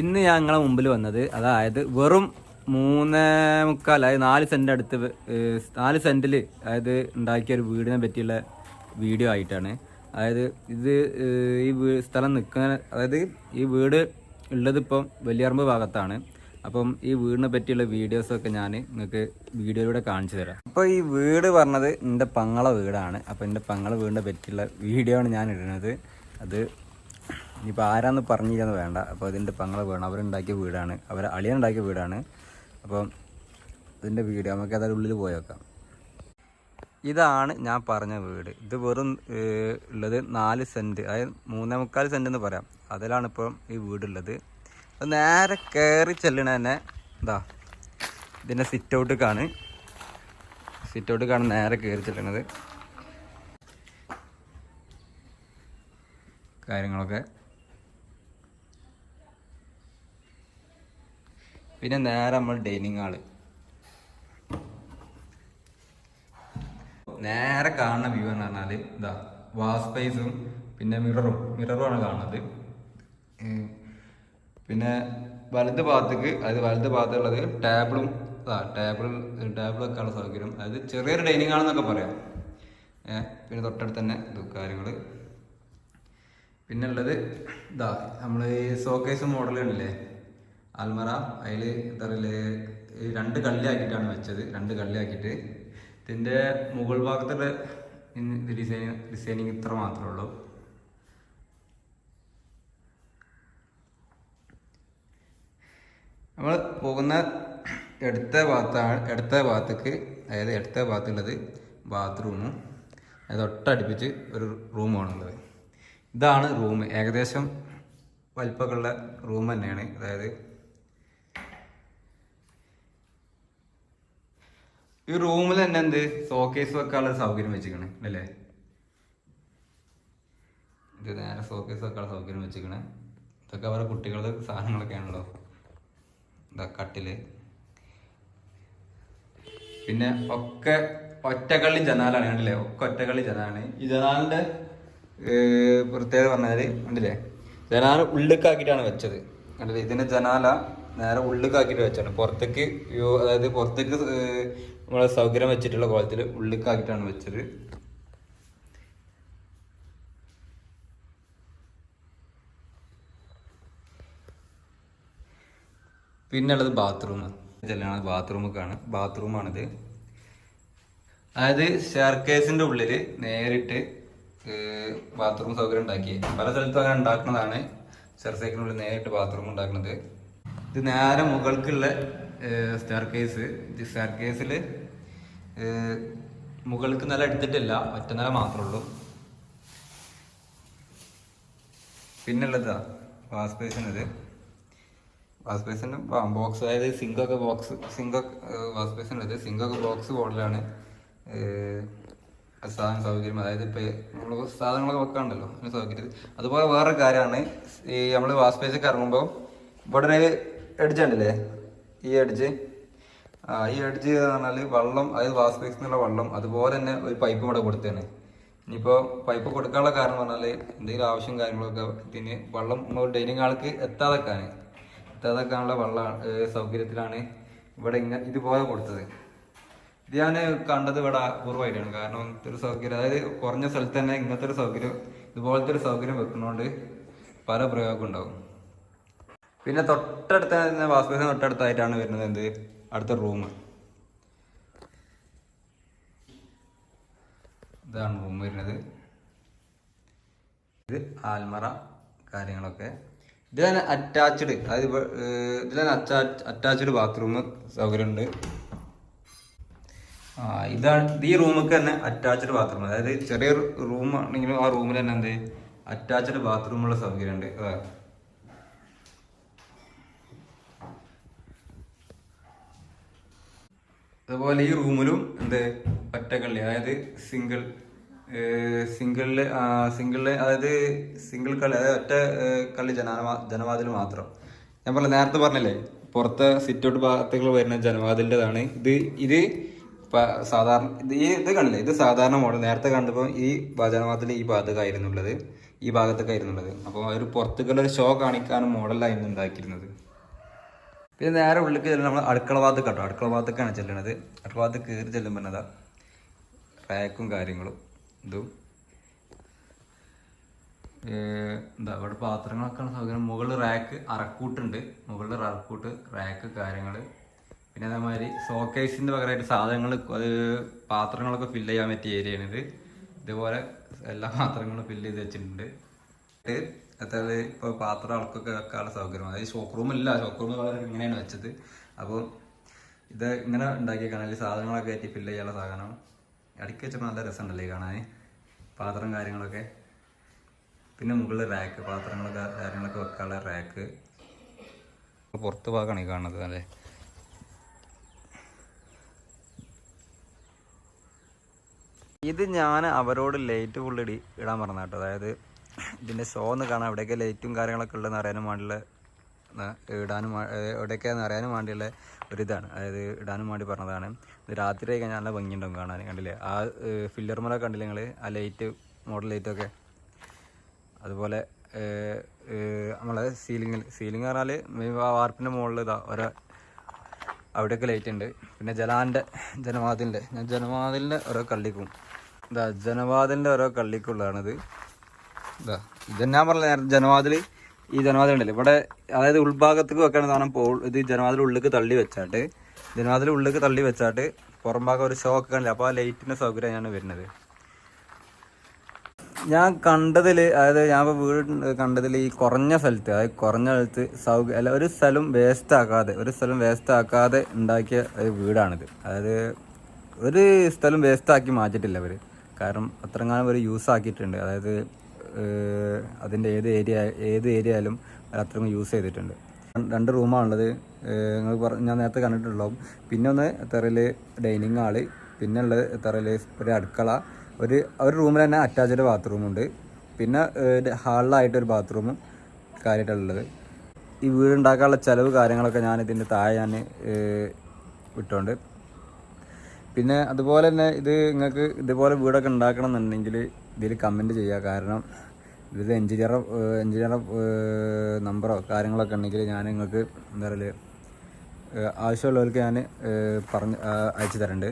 ഇന്ന് ഞാൻ നിങ്ങളെ മുമ്പിൽ വന്നത് അതായത് വെറും മൂന്ന് മുക്കാൽ അതായത് നാല് സെന്റ് അടുത്ത് നാല് സെന്റിൽ അതായത് ഉണ്ടാക്കിയ ഒരു വീടിനെ പറ്റിയുള്ള വീഡിയോ ആയിട്ടാണ്. അതായത് ഇത് ഈ സ്ഥലം നിൽക്കുന്ന അതായത് ഈ വീട് ഉള്ളതിപ്പം വലിയറമ്പ് ഭാഗത്താണ്. അപ്പം ഈ വീടിനെ പറ്റിയുള്ള വീഡിയോസൊക്കെ ഞാൻ നിങ്ങൾക്ക് വീഡിയോയിലൂടെ കാണിച്ചു തരാം. അപ്പോൾ ഈ വീട് പറഞ്ഞത് എന്റെ പങ്ങള വീടാണ്. അപ്പോൾ എന്റെ പങ്ങള വീടിനെ പറ്റിയുള്ള വീഡിയോ ആണ് ഞാൻ ഇടുന്നത്. അത് ഇനിയിപ്പോൾ ആരാന്ന് പറഞ്ഞില്ലെന്ന് വേണ്ട. അപ്പോൾ ഇതിന്റെ പങ്ങളെ വീടാണ് അവരുണ്ടാക്കിയ വീടാണ്. അവർ അളിയനുണ്ടാക്കിയ വീടാണ്. അപ്പം ഇതിന്റെ വീട് നമുക്ക് അതിന്റെ ഉള്ളിൽ പോയി വെക്കാം ഇതാണ് ഞാൻ പറഞ്ഞ വീട്. ഇത് വെറും ഉള്ളത് നാല് സെന്റ് അതായത് മൂന്നേ മുക്കാൽ സെന്റ് എന്ന് പറയാം. അതിലാണ് ഇപ്പം ഈ വീടുള്ളത്. അത് നേരെ കയറി ചെല്ലണ തന്നെ എന്താ ഇതിന്റെ സിറ്റ് ഔട്ടിക്കാണ് സിറ്റ് ഔട്ടിക്കാണ് നേരെ കയറി ചെല്ലണത്. കാര്യങ്ങളൊക്കെ പിന്നെ നേരെ നമ്മൾ ഡൈനിങ് ഹാൾ നേരെ കാണുന്ന വ്യൂ എന്ന് പറഞ്ഞാൽ ഇതാ വാസ് സ്പേസും പിന്നെ മിററും മിററുമാണ് കാണുന്നത്. പിന്നെ വലത് ഭാഗത്തേക്ക് അത് വലത് ഭാഗത്തുള്ളത് ടേബിളും ടേബിൾ ടേബിൾ വെക്കാനുള്ള സൗകര്യം. അതായത് ചെറിയൊരു ഡൈനിങ് ആണെന്നൊക്കെ പറയാം. പിന്നെ തൊട്ടടുത്ത് തന്നെ ഇത് കാര്യങ്ങൾ പിന്നെ ഉള്ളത് ഇതാ നമ്മൾ ഈ സോക്കേസ് മോഡലുകളില്ലേ അൽമറ അതിൽ എന്താ പറയുക രണ്ട് കള്ളിയാക്കിയിട്ടാണ് വെച്ചത്. രണ്ട് കള്ളിയാക്കിയിട്ട് ഇതിന്റെ മുകൾ ഭാഗത്തുള്ള ഡിസൈൻ ഡിസൈനിങ് ഇത്ര മാത്രമേ ഉള്ളൂ. നമ്മൾ പോകുന്ന എടുത്ത ഭാഗത്താണ് എടുത്ത ഭാഗത്തേക്ക് അതായത് എടുത്ത ഭാഗത്തുള്ളത് ബാത്റൂമും അത് തൊട്ടടുപ്പിച്ച് ഒരു റൂമാണുള്ളത് ഇതാണ് റൂം. ഏകദേശം വലിപ്പമൊക്കെയുള്ള റൂം തന്നെയാണ്. അതായത് ഈ റൂമിൽ തന്നെ എന്ത്? സോക്കേസ് വെക്കാനുള്ള സൗകര്യം വെച്ചിക്കണേ അല്ലേ? ഇത് നേരെ സോക്കേസ് വെക്കാനുള്ള സൗകര്യം വെച്ചിക്കണേ ഇതൊക്കെ അവരുടെ കുട്ടികളുടെ സാധനങ്ങളൊക്കെ ആണല്ലോ ഇതാ കട്ടിൽ. പിന്നെ ഒക്കെ ഒറ്റക്കള്ളി ജനാലാണ് കണ്ടില്ലേ? ഒക്കെ ഒറ്റക്കള്ളി ജനാലാണ് ഈ ജനാലിന്റെ പ്രത്യേകത പറഞ്ഞാൽ കണ്ടില്ലേ? ജനാല ഉള്ളിക്കാക്കിയിട്ടാണ് വെച്ചത്. കണ്ടില്ലേ? ഇതിന്റെ ജനാല നേരെ ഉള്ളിക്കാക്കിയിട്ട് വെച്ചാണ് പുറത്തേക്ക് അതായത് പുറത്തേക്ക് നമ്മളെ സൗകര്യം വെച്ചിട്ടുള്ള കോലത്തിൽ ഉള്ളിക്കാക്കിയിട്ടാണ് വെച്ചത്. പിന്നെ ഉള്ളത് ബാത്റൂം. ഇതെല്ലാം ബാത്റൂമൊക്കെയാണ് ബാത്റൂമാണിത്. അതായത് ഷെയർക്കേസിന്റെ ഉള്ളിൽ നേരിട്ട് ബാത്റൂം സൗകര്യം ഉണ്ടാക്കി. പല സ്ഥലത്തും അങ്ങനെ ഉണ്ടാക്കുന്നതാണ്. ഷെയർസേക്കിനുള്ളിൽ നേരിട്ട് ബാത്റൂം ഉണ്ടാക്കുന്നത്. ഇത് നേരെ മുകൾക്കുള്ള സ്റ്റെയർ കേസ് സ്റ്റെയർ കേസിൽ മുകൾക്ക് നില എടുത്തിട്ടില്ല ഒറ്റ നില മാത്രമേ ഉള്ളൂ പിന്നുള്ളതാ വാഷ് ബേസിൻ ഇത് വാഷ് ബേസിന്റെ ബോക്സ് അതായത് സിങ്കൊക്കെ ബോക്സ് സിങ്കൊക്കെ വാഷ് ബേസിനുള്ളത് സിങ്കൊക്കെ ബോക്സ് മോഡലാണ് സാധനം സൗകര്യം അതായത് ഇപ്പൊ നമ്മൾ സാധനങ്ങളൊക്കെ വെക്കാണ്ടല്ലോ അതിന് സൗകര്യം. അതുപോലെ വേറെ കാര്യമാണ് ഈ നമ്മൾ വാഷ് ബേസൊക്കെ ഇറങ്ങുമ്പോൾ ഇവിടെ ഒരു എഡ്ജ് ഉണ്ടല്ലേ? ഈ എഡ്ജ് ഈ എഡ്ജ് പറഞ്ഞാൽ വെള്ളം അതായത് വാഷ് എന്നുള്ള വെള്ളം അതുപോലെ തന്നെ ഒരു പൈപ്പ് ഇവിടെ കൊടുത്തേനെ ഇനിയിപ്പോൾ പൈപ്പ് കൊടുക്കാനുള്ള കാരണം പറഞ്ഞാൽ എന്തെങ്കിലും ആവശ്യം കാര്യങ്ങളൊക്കെ ഇതിന് വെള്ളം ഡൈനിങ് ആൾക്ക് എത്താതെക്കാൻ എത്താതെക്കാനുള്ള വെള്ള സൗകര്യത്തിലാണ് ഇവിടെ ഇങ്ങനെ ഇതുപോലെ കൊടുത്തത്. ഇത് ഞാൻ കണ്ടത് ഇവിടെ അപൂർവമായിട്ടാണ്. കാരണം ഇങ്ങനത്തെ ഒരു സൗകര്യം അതായത് കുറഞ്ഞ സ്ഥലത്ത് തന്നെ ഇങ്ങനത്തെ ഒരു സൗകര്യം ഇതുപോലത്തെ ഒരു സൗകര്യം വെക്കുന്നതുകൊണ്ട് പല പ്രയോഗം ഉണ്ടാവും. പിന്നെ തൊട്ടടുത്ത വാസ്പേസിന് തൊട്ടടുത്തായിട്ടാണ് വരുന്നത് എന്ത്? അടുത്ത റൂം. ഇതാണ് റൂം വരുന്നത്. ഇത് ആൽമറ കാര്യങ്ങളൊക്കെ. ഇതിലാണ് അറ്റാച്ച്ഡ് അതായത് ഇതിലാണ് അറ്റാച്ച്ഡ് ബാത്റൂം സൗകര്യമുണ്ട്. ആ ഇതാണ് ഈ റൂമൊക്കെ തന്നെ അറ്റാച്ച്ഡ് ബാത്റൂം അതായത് ചെറിയൊരു റൂം ആണെങ്കിലും ആ റൂമിൽ തന്നെ എന്ത്? അറ്റാച്ച്ഡ് ബാത്റൂമുള്ള സൗകര്യമുണ്ട്. അതാ. അതുപോലെ ഈ റൂമിലും എന്ത്? ഒറ്റക്കള്ളി അതായത് സിംഗിൾ സിംഗിളിൽ സിംഗിളിൽ അതായത് സിംഗിൾ കളി അതായത് ഒറ്റ കളി ജനവാ ജനവാതിൽ മാത്രം. ഞാൻ പറഞ്ഞ നേരത്തെ പറഞ്ഞില്ലേ പുറത്തെ സിറ്റൗട്ട് ഭാഗത്തേക്ക് വരുന്ന ജനവാതിലിന്റെതാണ്. ഇത് ഇത് സാധാരണ ഇത് ഈ ഇത് കണ്ടില്ലേ? ഇത് സാധാരണ മോഡൽ നേരത്തെ കണ്ടപ്പോൾ ഈ ജനവാതിൽ ഈ ഭാഗത്തേക്കായിരുന്നുള്ളത് ഈ ഭാഗത്തൊക്കെ ആയിരുന്നുള്ളത് അപ്പോൾ ഒരു പുറത്തേക്കുള്ള ഒരു ഷോ കാണിക്കാനും മോഡലായിരുന്നു ഉണ്ടാക്കിയിരുന്നത്. പിന്നെ നേരെ ഉള്ളിലേക്ക് ചെല്ലുന്നത് നമ്മൾ അടുക്കള ഭാഗത്ത് കേട്ടോ. അടുക്കള ഭാഗത്തേക്കാണ് ചെല്ലണത് അടുക്കള ഭാഗത്ത് കയറി ചെല്ലുമ്പോൾ എന്നതാ റാക്കും കാര്യങ്ങളും ഇതും. എന്താ ഇവിടെ പാത്രങ്ങളൊക്കെ സൗകര്യം. മുകളിൽ റാക്ക് അറക്കൂട്ടുണ്ട്. മുകളിൽ അറക്കൂട്ട് റാക്ക് കാര്യങ്ങൾ പിന്നെ അതേമാതിരി ഷോക്കേസിന്റെ പകരമായിട്ട് സാധനങ്ങൾ അത് പാത്രങ്ങളൊക്കെ ഫില്ല് ചെയ്യാൻ പറ്റിയ ഏരിയയാണിത് ഇതുപോലെ എല്ലാ പാത്രങ്ങളും ഫില്ല് ചെയ്ത് വെച്ചിട്ടുണ്ട്. അതായത് ഇപ്പോൾ പാത്രം അളക്കൊക്കെ വെക്കാനുള്ള സൗകര്യം അതായത് ഷോക്ക് റൂം ഇല്ല. ഷോക്ക് റൂം വളരെ ഇങ്ങനെയാണ് വെച്ചത്. അപ്പോൾ ഇത് ഇങ്ങനെ ഉണ്ടാക്കിയ കാണാൻ സാധനങ്ങളൊക്കെ ആയിട്ട് ഫില്ല് ചെയ്യാനുള്ള സാധനമാണ്. ഇടയ്ക്ക് വെച്ചപ്പോൾ നല്ല രസമുണ്ടല്ലേ കാണാൻ പാത്രം കാര്യങ്ങളൊക്കെ. പിന്നെ മുകളിൽ റാക്ക് പാത്രങ്ങളൊക്കെ കാര്യങ്ങളൊക്കെ വെക്കാനുള്ള റാക്ക് പുറത്ത് ഭാഗമാണ് ഈ കാണുന്നത് അല്ലേ? ഇത് ഞാൻ അവരോട് ലൈറ്റ് ഇടി ഇടാൻ പറഞ്ഞ കേട്ടോ അതായത് ഇതിന്റെ ഷോ ഒന്ന് കാണാൻ എവിടെയൊക്കെ ലൈറ്റും കാര്യങ്ങളൊക്കെ ഉള്ളതെന്ന് അറിയാനും വേണ്ടിയുള്ള ഇടാനും എവിടെയൊക്കെയാണെന്ന് അറിയാനും വേണ്ടിയുള്ള ഒരിതാണ് അതായത് ഇടാനും വേണ്ടി പറഞ്ഞതാണ്. ഇത് രാത്രി ആയി കഴിഞ്ഞാൽ നല്ല ഭംഗിയുണ്ടാവും കാണാൻ കണ്ടില്ലേ? ആ ഫില്ലർ മല കണ്ടില്ലേ നിങ്ങൾ ആ ലൈറ്റ് മോഡൽ ലൈറ്റൊക്കെ അതുപോലെ നമ്മളെ സീലിങ്ങിൽ സീലിംഗ് പറഞ്ഞാൽ വാർപ്പിന്റെ മുകളിൽ ഇതാ ഓരോ അവിടെയൊക്കെ ലൈറ്റ് ഉണ്ട്. പിന്നെ ജലാന്റെ ജനവാതിലിന്റെ ഞാൻ ജനവാതിലിന്റെ ഓരോ കള്ളിക്കും. ഇതാ ജനവാതിലിന്റെ ഓരോ കള്ളിക്കുള്ളതാണിത്. ഇതാ ഇത് ഞാൻ പറഞ്ഞ ജനവാതിൽ ഈ ജനവാതിൽ ഉണ്ടല്ലോ ഇവിടെ അതായത് ഉൾഭാഗത്തേക്ക് വെക്കണ സാധനം പോ ഇത് ജനവാതിൽ ഉള്ളിലേക്ക് തള്ളി വെച്ചാട്ട് ജനവാതിൽ ഉള്ളിലേക്ക് തള്ളി വെച്ചാട്ട് പുറം ഭാഗം ഒരു ഷോ ഒക്കെ കാണില്ല അപ്പോൾ ആ ലൈറ്റിന്റെ സൗകര്യമാണ് വരുന്നത്. ഞാൻ കണ്ടതിൽ അതായത് ഞാൻ ഇപ്പോൾ വീട് കണ്ടതിൽ ഈ കുറഞ്ഞ സ്ഥലത്ത് അതായത് കുറഞ്ഞ സ്ഥലത്ത് സൗകര്യം അല്ല ഒരു സ്ഥലം വേസ്റ്റ് ആക്കാതെ ഒരു സ്ഥലം വേസ്റ്റ് ആക്കാതെ ഉണ്ടാക്കിയ ഒരു വീടാണിത്. അതായത് ഒരു സ്ഥലം വേസ്റ്റ് ആക്കി മാറ്റിയിട്ടില്ല അവർ കാരണം അത്രങ്ങാനും അവർ യൂസ് ആക്കിയിട്ടുണ്ട്. അതായത് അതിന്റെ ഏത് ഏരിയ ഏത് ഏരിയ ആയാലും അത്രയും യൂസ് ചെയ്തിട്ടുണ്ട് രണ്ട് റൂമാണുള്ളത് നിങ്ങൾ പറഞ്ഞ ഞാൻ നേരത്തെ കണ്ടിട്ടുണ്ടാവും പിന്നെ ഒന്ന് തെറയിൽ ഡൈനിങ് ഹാൾ പിന്നെ ഉള്ളത് തെറയിൽ ഒരു അടുക്കള ഒരു ഒരു റൂമിൽ തന്നെ അറ്റാച്ച്ഡ് ബാത്റൂമുണ്ട് പിന്നെ ഹാളിലായിട്ടൊരു ബാത്റൂമും കാര്യമായിട്ടുള്ളത്. ഈ വീട് ഉണ്ടാക്കാനുള്ള ചിലവ് കാര്യങ്ങളൊക്കെ ഞാൻ ഇതിന്റെ താഴെ ഞാൻ വിട്ടോണ്ട്. പിന്നെ അതുപോലെ തന്നെ ഇത് നിങ്ങൾക്ക് ഇതുപോലെ വീടൊക്കെ ഉണ്ടാക്കണം എന്നുണ്ടെങ്കിൽ ഇതിൽ കമന്റ് ചെയ്യുക. കാരണം ഇത് എഞ്ചിനീയർ എഞ്ചിനീയർ നമ്പറോ കാര്യങ്ങളൊക്കെ ഉണ്ടെങ്കിൽ ഞാൻ നിങ്ങൾക്ക് എന്താ പറയുക ആവശ്യമുള്ളവർക്ക് ഞാൻ പറഞ്ഞ് അയച്ചു തരുന്നുണ്ട്